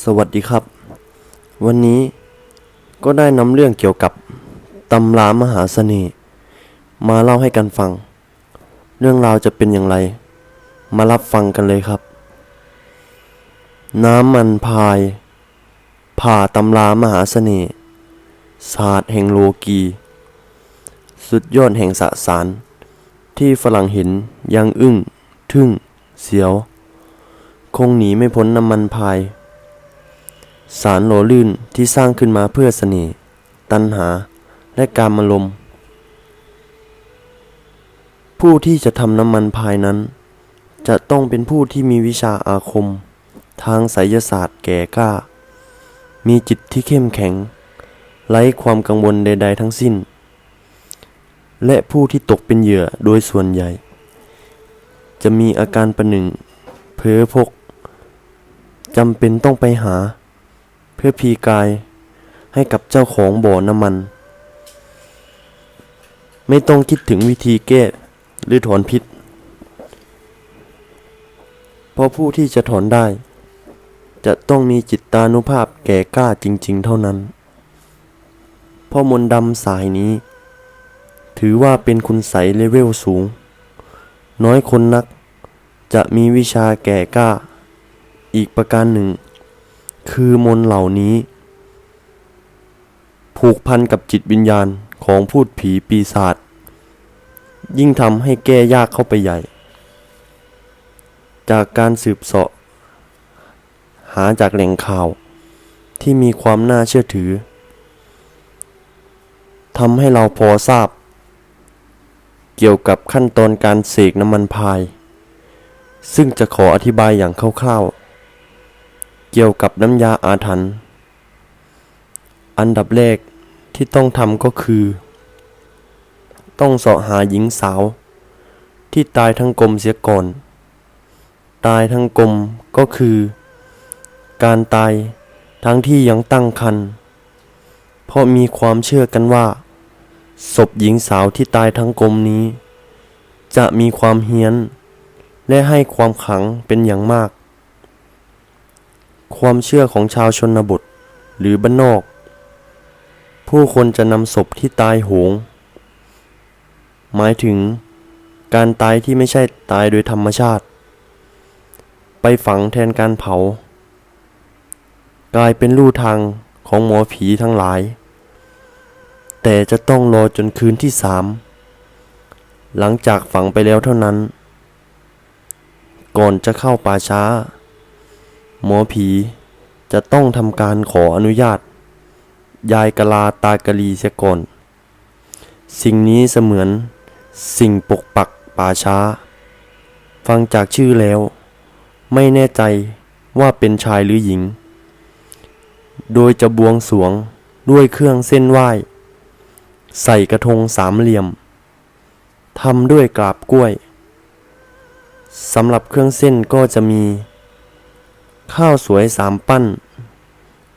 สวัสดีครับ วันนี้ก็ได้นำเรื่องเกี่ยวกับตำรามหาเสน่ห์มาเล่าให้กันฟัง เรื่องราวจะเป็นอย่างไร มารับฟังกันเลยครับ น้ำมันพาย ผ่าตำรามหาเสน่ห์ศาสตร์แห่งโลกี สุดยอดแห่งสสาร ที่ฝรั่งเห็นยังอึ้ง ทึ่ง เสียว คงหนีไม่พ้นน้ำมันพาย สารโลลื่นที่สร้างขึ้นมาเพื่อเสน่ห์ ตัณหา และการมลม ผู้ที่จะทำน้ำมันพายนั้น จะต้องเป็นผู้ที่มีวิชาอาคม ทางไสยศาสตร์แก่กล้า มีจิตที่เข้มแข็ง ไร้ความกังวลใด ๆ ทั้งสิ้น และผู้ที่ตกเป็นเหยื่อโดยส่วนใหญ่ จะมีอาการประหนึ่ง เพ้อพกจำเป็นต้องไปหา พื่อพีกายให้กับเจ้าของบ่อน้ำมัน ไม่ต้องคิดถึงวิธีแก้หรือถอนพิษ เพราะผู้ที่จะถอนได้ จะต้องมีจิตตานุภาพแก่กล้าจริง ๆ เท่านั้นเพราะมนดำสายนี้ ถือว่าเป็นคุณใสยเลเวลสูง น้อยคนนักจะมีวิชาแก่กล้า อีกประการหนึ่ง คือมนเหล่านี้ ผูกพันกับจิตวิญญาณของพูดผีปีศาจยิ่งทำให้แก้ยากเข้าไปใหญ่ จากการสืบเสาะ หาจากแหล่งข่าวที่มีความน่าเชื่อถือทำให้เราพอทราบ เกี่ยวกับขั้นตอนการเสกน้ำมันพาย ซึ่งจะขออธิบายอย่างคร่าวๆ เกี่ยวกับน้ำยาอาถรรพ์อันดับแรกที่ต้องทำก็คือ ต้องเสาะหาหญิงสาว ที่ตายทั้งกลมเสียก่อน ตายทั้งกลมก็คือ การตายทั้งที่ยังตั้งครรภ์เพราะมีความเชื่อกันว่า ศพหญิงสาวที่ตายทั้งกลมนี้ จะมีความเฮี้ยน และให้ความขังเป็นอย่างมาก ความเชื่อของชาวชนบทหรือบ้านนอก ผู้คนจะนำศพที่ตายโหง หมายถึงการตายที่ไม่ใช่ตายโดยธรรมชาติ ไปฝังแทนการเผา กลายเป็นลู่ทางของหมอผีทั้งหลาย แต่จะต้องรอจนคืนที่สามหลังจากฝังไปแล้วเท่านั้น ก่อนจะเข้าป่าช้า หมอผีจะต้องทำการขออนุญาต ยายกะลาตากะลีเสียก่อน สิ่งนี้เสมือนสิ่งปกปักป่าช้า ฟังจากชื่อแล้ว ไม่แน่ใจว่าเป็นชายหรือหญิง โดยจะบวงสรวงด้วยเครื่องเส้นไหว้ ใส่กระทงสามเหลี่ยมทำด้วยกราบกล้วยสำหรับเครื่องเส้นก็จะมี ข้าวสวยสามปั้น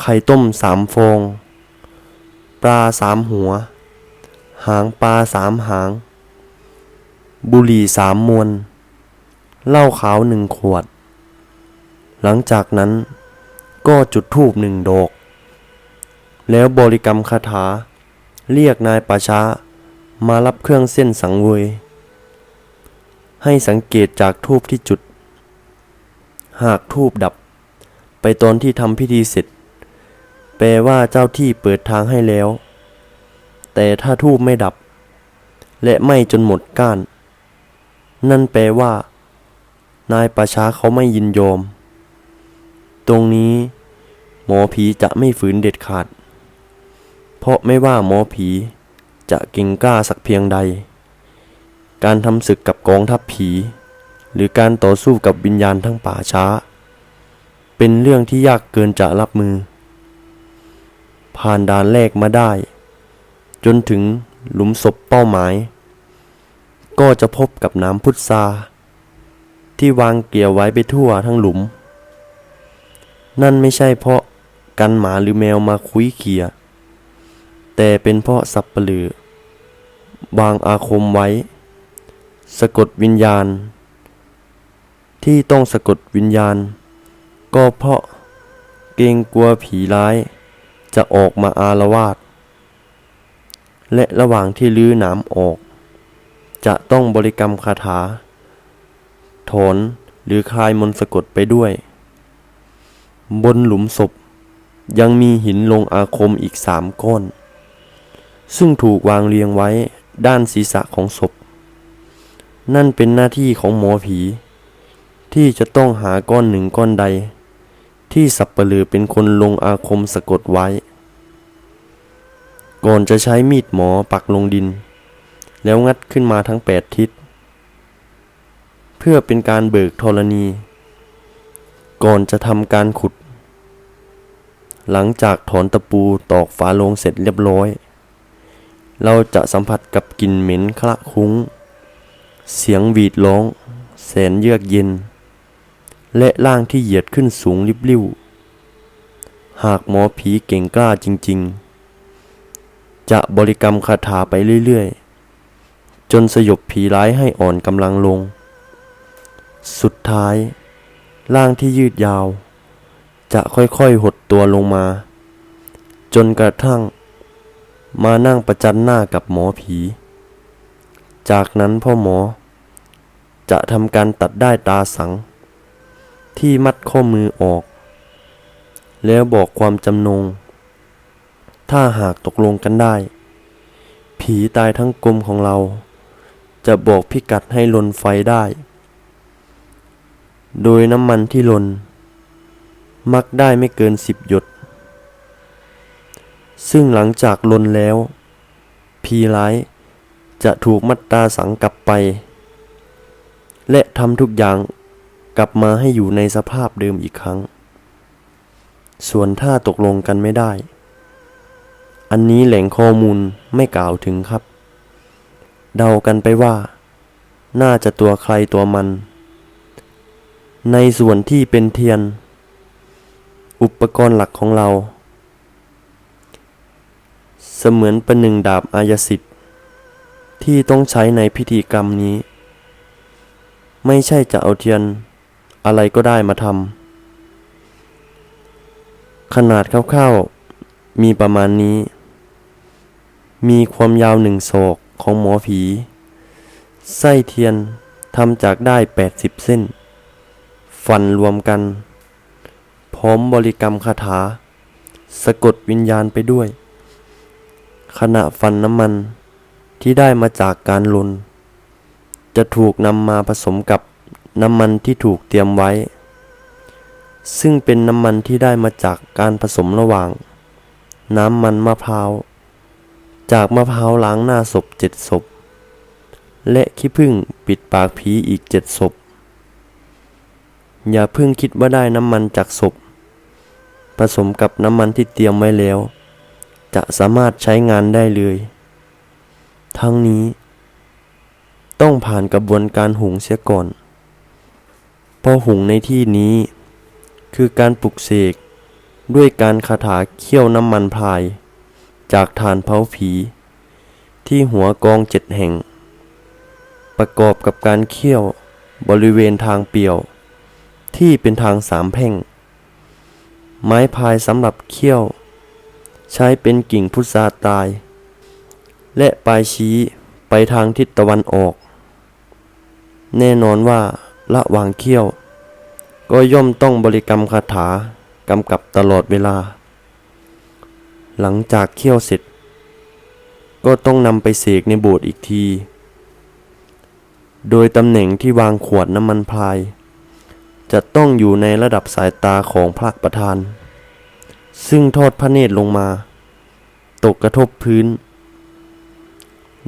ไข่ต้มสามฟอง ปลาสามหัว หางปลาสามหาง บุหรี่สามมวน เหล้าขาวหนึ่งขวด หลังจากนั้นก็จุดธูปหนึ่งดอก แล้วบริกรรมคาถา เรียกนายป่าช้ามารับเครื่องเส้นสังเวย ให้สังเกตจากทูบที่จุด หากทูบดับ ไปตอนที่ทำพิธีเสร็จ แปลว่าเจ้าที่เปิดทางให้แล้ว แต่ถ้าทูบไม่ดับ และไม้จนหมดก้าน นั่นแปลว่า นายป่าช้าเขาไม่ยินยอม ตรงนี้ หมอผีจะไม่ฝืนเด็ดขาด เพราะไม่ว่าหมอผีจะเก่งกล้าสักเพียงใด การทำศึกกับกองทัพผี หรือการต่อสู้กับวิญญาณทั้งป่าช้า เป็นเรื่องที่ยากเกินจะรับมือ ผ่านด่านแรกมาได้ จนถึงหลุมศพเป้าหมาย ก็จะพบกับน้ำพุทราที่วางเกลี่ยวไว้ไปทั่วทั้งหลุม นั่นไม่ใช่เพราะกันหมาหรือแมวมาคุยเขีย แต่เป็นเพราะสับปะลือวางอาคมไว้ สะกดวิญญาณ ที่ต้องสะกดวิญญาณ ก็เพราะเกรงกลัวผีร้าย จะออกมาอารวาสและระหว่างที่ลื้อหนามออก จะต้องบริกรรมคาถา ถอนหรือคลายมนต์สะกดไปด้วย บนหลุมศพยังมีหินลงอาคมอีกสามก้อน ซึ่งถูกวางเรียงไว้ด้านศีรษะของศพ นั่นเป็นหน้าที่ของหมอผี ที่จะต้องหาก้อนหนึ่งก้อนใด ที่สับเปลือเป็นคนลงอาคมสะกดไว้ ก่อนจะใช้มีดหมอปักลงดิน แล้วงัดขึ้นมาทั้งแปดทิศ เพื่อเป็นการเบิกธรณี ก่อนจะทำการขุด หลังจากถอนตะปูตอกฝาโลงเสร็จเรียบร้อย เราจะสัมผัสกับกลิ่นเหม็นคละคุ้ง เสียงหวีดร้อง แสนเยือกเย็น และร่างที่เหยียดขึ้นสูงริบลิ่วหากหมอผีเก่งกล้าจริง ๆ จะบริกรรมคาถาไปเรื่อย ๆ จนสยบผีร้ายให้อ่อนกำลังลง สุดท้าย ร่างที่ยืดยาว จะค่อยๆ หดตัวลงมา จนกระทั่ง มานั่งประจันหน้ากับหมอผี จากนั้นพ่อหมอ จะทำการตัดได้ตาสัง ที่มัดข้อมือออก แล้วบอกความจำนง ถ้าหากตกลงกันได้ ผีตายทั้งกลมของเรา จะบอกพิกัดให้ลนไฟได้ โดยน้ำมันที่ลน มักได้ไม่เกินสิบหยด ซึ่งหลังจากลนแล้ว ผีร้ายจะถูกมัดตาสังกลับไป และทำทุกอย่าง กลับมาให้อยู่ในสภาพเดิมอีกครั้ง ส่วนถ้าตกลงกันไม่ได้ อันนี้แหล่งข้อมูลไม่กล่าวถึงครับ เดากันไปว่า น่าจะตัวใครตัวมัน ในส่วนที่เป็นเทียน อุปกรณ์หลักของเรา เสมือนประหนึ่งดาบอายสิทธิ์ ที่ต้องใช้ในพิธีกรรมนี้ ไม่ใช่จะเอาเทียน อะไรก็ได้มาทำขนาดคร่าวๆมีประมาณนี้ มีความยาวหนึ่งศอกของหมอผี ไส้เทียนทำจากได้80เส้น ฟันรวมกัน พร้อมบริกรรมคาถา สะกดวิญญาณไปด้วย ขณะฟันน้ำมันที่ได้มาจากการลน จะถูกนำมาผสมกับ น้ำมันที่ถูกเตรียมไว้ ซึ่งเป็นน้ำมันที่ได้มาจากการผสมระหว่าง น้ำมันมะพร้าว จากมะพร้าวล้างหน้าศพเจ็ดศพ และขี้ผึ้งปิดปากผีอีกเจ็ดศพ อย่าเพิ่งคิดว่าได้น้ำมันจากศพ ผสมกับน้ำมันที่เตรียมไว้แล้ว จะสามารถใช้งานได้เลย ทั้งนี้ ต้องผ่านกระบวนการหุงเสียก่อน ราะหุงในที่นี้ คือการปลุกเสกด้วยการคาถาเคี่ยวน้ำมันพาย จากฐานเผาผี ที่หัวกองเจ็ดแห่ง ประกอบกับการเคี่ยวบริเวณทางเปี่ยว ที่เป็นทางสามแพ่ง ไม้พายสำหรับเคี่ยว ใช้เป็นกิ่งพุทราตาย และปลายชี้ไปทางทิศตะวันออก แน่นอนว่า ระหว่างเคี่ยว ก็ย่อมต้องบริกรรมคาถากำกับตลอดเวลา หลังจากเคี่ยวเสร็จ ก็ต้องนำไปเสกในโบสถ์อีกที โดยตำแหน่งที่วางขวดน้ำมันพราย จะต้องอยู่ในระดับสายตาของพระประธาน ซึ่งทอดพระเนตรลงมา ตกกระทบพื้น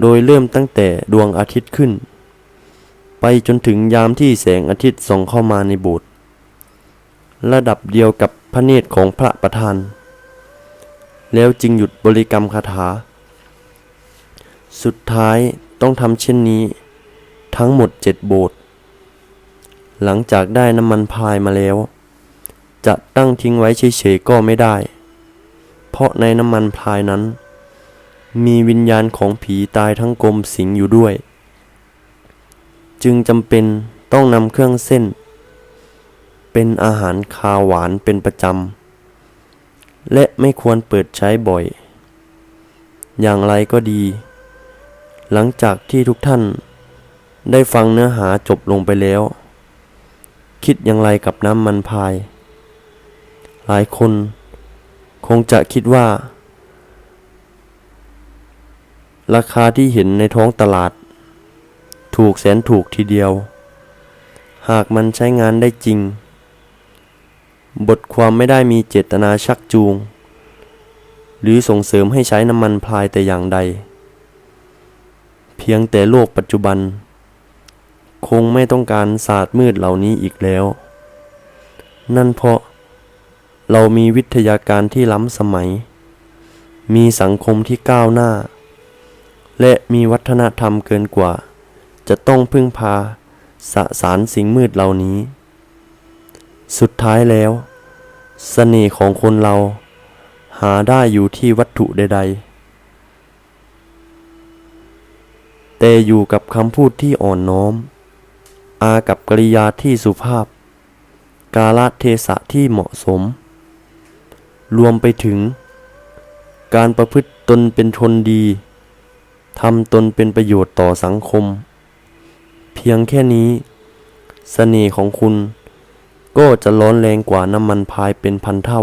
โดยเริ่มตั้งแต่ดวงอาทิตย์ขึ้น ไปจนถึงยามที่แสงอาทิตย์ส่องเข้ามาในโบสถ์ระดับเดียวกับพระเนตรของพระประธาน แล้วจึงหยุดบริกรรมคาถา สุดท้ายต้องทำเช่นนี้ ทั้งหมดเจ็ดโบสถ์หลังจากได้น้ำมันพายมาแล้ว จะตั้งทิ้งไว้เฉยๆก็ไม่ได้ เพราะในน้ำมันพายนั้น มีวิญญาณของผีตายทั้งกลมสิงอยู่ด้วย จึงจำเป็นต้องนำเครื่องเส้น เป็นอาหารคาหวานเป็นประจำ และไม่ควรเปิดใช้บ่อย อย่างไรก็ดี หลังจากที่ทุกท่านได้ฟังเนื้อหาจบลงไปแล้ว คิดอย่างไรกับน้ำมันพาย หลายคนคงจะคิดว่า ราคาที่เห็นในท้องตลาด ถูกแสนถูกทีเดียว หากมันใช้งานได้จริง บทความไม่ได้มีเจตนาชักจูง หรือส่งเสริมให้ใช้น้ำมันพลายแต่อย่างใด เพียงแต่โลกปัจจุบัน คงไม่ต้องการศาสตร์มืดเหล่านี้อีกแล้ว นั่นเพราะเรามีวิทยาการที่ล้ำสมัย มีสังคมที่ก้าวหน้า และมีวัฒนธรรมเกินกว่า จะต้องพึ่งพาสสารสิ่งมืดเหล่านี้ สุดท้ายแล้วเสน่ห์ของคนเรา หาได้อยู่ที่วัตถุใด ๆ แต่อยู่กับคำพูดที่อ่อนน้อม อากับกริยาที่สุภาพ กาลเทศะที่เหมาะสม รวมไปถึง การประพฤติตนเป็นทนดีทำตนเป็นประโยชน์ต่อสังคม พียงแค่นี้เสน่ห์ของคุณ ก็จะร้อนแรงกว่าน้ำมันพายเป็นพันเท่า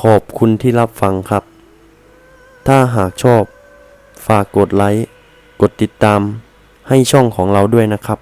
ขอบคุณที่รับฟังครับ ถ้าหากชอบ ฝากกดไลค์ กดติดตามให้ช่องของเราด้วยนะครับ